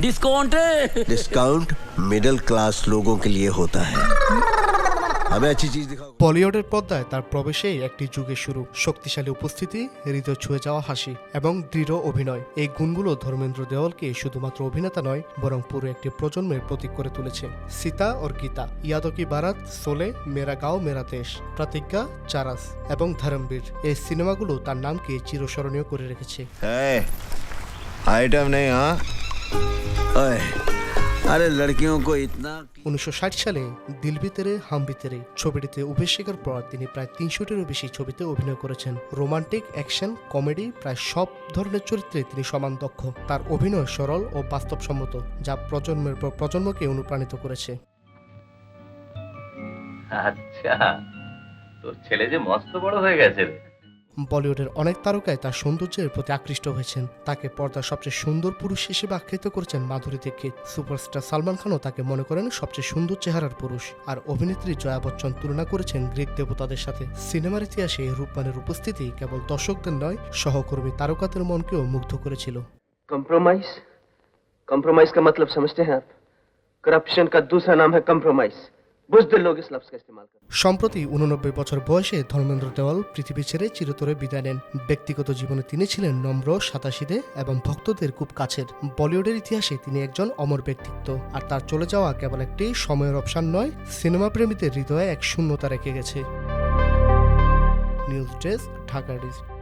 Discount है discount middle class लोगों के लिए होता है हमें अच्छी चीज दिखाओ বলিউডের পর্দায় তার প্রবেশেই একটি যুগের শুরু শক্তিশালী উপস্থিতি হৃদয় ছুঁয়ে যাওয়া হাসি এবং দৃঢ় অভিনয় এই গুণগুলো ধর্মেন্দ্র দেওয়ালকে শুধুমাত্র অভিনেতা নয় বরং পুরো একটি প্রজন্মের প্রতীক করে তুলেছে সীতা ওর গীতা ইয়াদকি বারাত সোলে মেরা গাঁও মেরা দেশ প্রতিজ্ঞা চারাস এবং ধর্মবীর এই সিনেমাগুলো তার নামকে চিরস্মরণীয় করে রেখেছে है आइटम नहीं আরে লড়কিও কো ইতনা উনিশশো সালে দিল ভিতরে হাম ভিতরে ছবিটিতে অভিষেকের পর তিনি প্রায় তিনশোটিরও বেশি ছবিতে অভিনয় করেছেন। রোমান্টিক অ্যাকশন কমেডি প্রায় সব ধরনের চরিত্রে তিনি সমান দক্ষ। তার অভিনয় সরল ও বাস্তবসম্মত যা প্রজন্মের পর প্রজন্মকে অনুপ্রাণিত করেছে। আচ্ছা তোর ছেলে যে মস্ত বড় হয়ে গেছে বলিউডের অনেক তারকায় তার সৌন্দর্যের প্রতি আকৃষ্ট হয়েছেন। তাকে পর্দার সবচেয়ে সুন্দর পুরুষ হিসেবে আখ্যায়িত করেছেন মাধুরী দীক্ষিত। সুপারস্টার সালমান খানও তাকে মনে করেন সবচেয়ে সুন্দর চেহারার পুরুষ। আর অভিনেত্রী জয়া বচ্চন তুলনা করেছেন গ্রিক দেবতাদের সাথে। সিনেমার ইতিহাসে রূপমানের উপস্থিতি কেবল দর্শকদের নয়, সহকর্মী তারকাদের মনকেও মুগ্ধ করেছিল। কম্প্রোমাইজ কম্প্রোমাইজ কা মতলব সমঝতে হ্যাঁ? করপ্শন কা দুসরা নাম হ্যাঁ কম্প্রোমাইজ সম্প্রতি উননব্বই বছর বয়সে ধর্মেন্দ্র দেওয়াল পৃথিবী ছেড়ে চিরতরে বিদায় নেন। ব্যক্তিগত জীবনে তিনি ছিলেন নম্র, সাতাশিদে এবং ভক্তদের খুব কাছের। বলিউডের ইতিহাসে তিনি একজন অমর ব্যক্তিত্ব। আর তার চলে যাওয়া কেবল একটি সময়ের অবসান নয়, সিনেমা প্রেমীদের হৃদয়ে এক শূন্যতা রেখে গেছে। News desk, Dhaka district